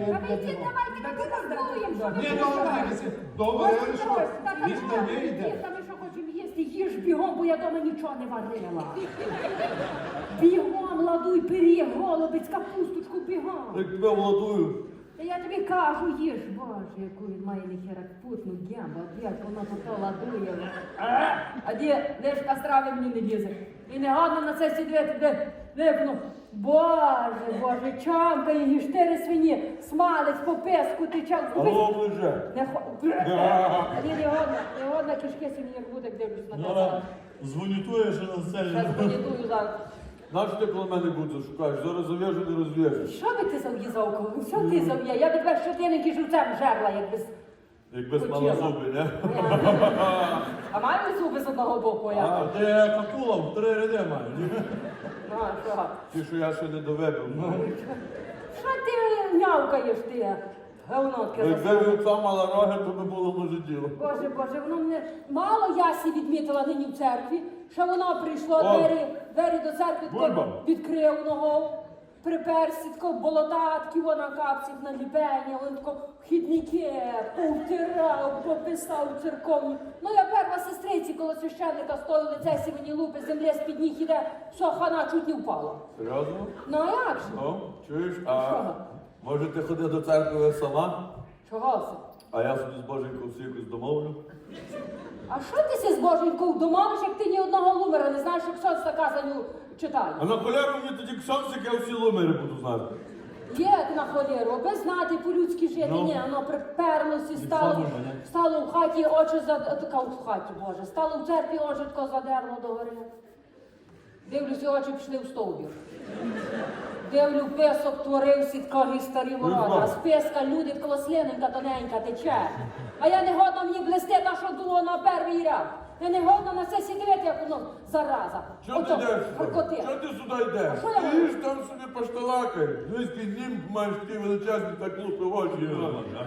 Та давайте ми подорожуємо, що ви Ні, тут добре, добре, Ось, що? ось, та там Їсти що, не йде. їсти, ми що хочемо їсти, їж бігом, бо я дома нічого не варила. Бігом ладуй пиріг, голубець, капусточку, бігом. Як тебе владую. Тобі кажу, їж, боже, яку він має нехеракпутну гембу, як вона то ладує. А, А де, де ж страви мені не лізе? І не на це сидіти, де викну. Боже, боже, чамкає, і штири свині, смалець по песку тече. Алло, ближе. Не хо... А ні, не годно, не годно кишки свині як буде, дивлюсь на це. Звонітуєш на Зараз сцені. понятую зараз. Нащо ти коло мене будеш шукаєш? Зараз зав'яжу, не розв'яжеш. Що би ти зав'їзав коло? Що ти зав'я? Я тебе щотинники живцем жерла, якби з Як без Хотіла. малозуби, не? А маю зуби з одного боку, А, я. ти як акула, в три ряди маю. Ну, а що? Ті, що я ще не довебив. Що ти нявкаєш ти? Говнотки Якби вівця мала роги, то би було може діло. Боже, Боже, воно мене мало ясі відмітила нині в церкві, що воно прийшло, О. двері, двері до церкви Бульба. відкрив ногу, приперся, тако болотатки, вона капців на ліпені, він тако вхідники повтирав, пописав церковні. Ну я перша сестриці коло священника стою лице сі мені лупи, земля з-під ніг іде, все, хана чуть не впала. Серйозно? Ну а як же? О, чуєш? Що? А може ти ходи до церкви сама, Чого це? А я собі з Боженьком всі якось домовлю? А що ти ся з Боженькою домовиш, як ти ні одного лумера не знаєш, як сонце казанню читає? А на холяру мені тоді ксьонсик, я всі ломери буду знати. Як на холєру, аби знати по-людськи жити, Ну. ні, воно приперлося, стало, мене. стало в хаті, очі за така в хаті, Боже, стало в церкві, очі тако задерло догори. Дивлюся, очі пішли в стовбір. Дивлю, песок творився, такі старі ворота, а списка люди коло слиненька тоненька тече. А я не годна мені блисти, та що дуло на перший ряд. Я не годна на це сидіти, як воно зараза. Чого ти Ото, йдеш? харкоти. Чого ти сюди йдеш? А що я Ти ж там собі пошталакай. Дивись, під ним маєш ті величезні так лупи в очі.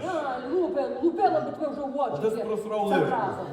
А, Лупи, лупила би тебе вже в очі. А ти просрав лижу. Зараза.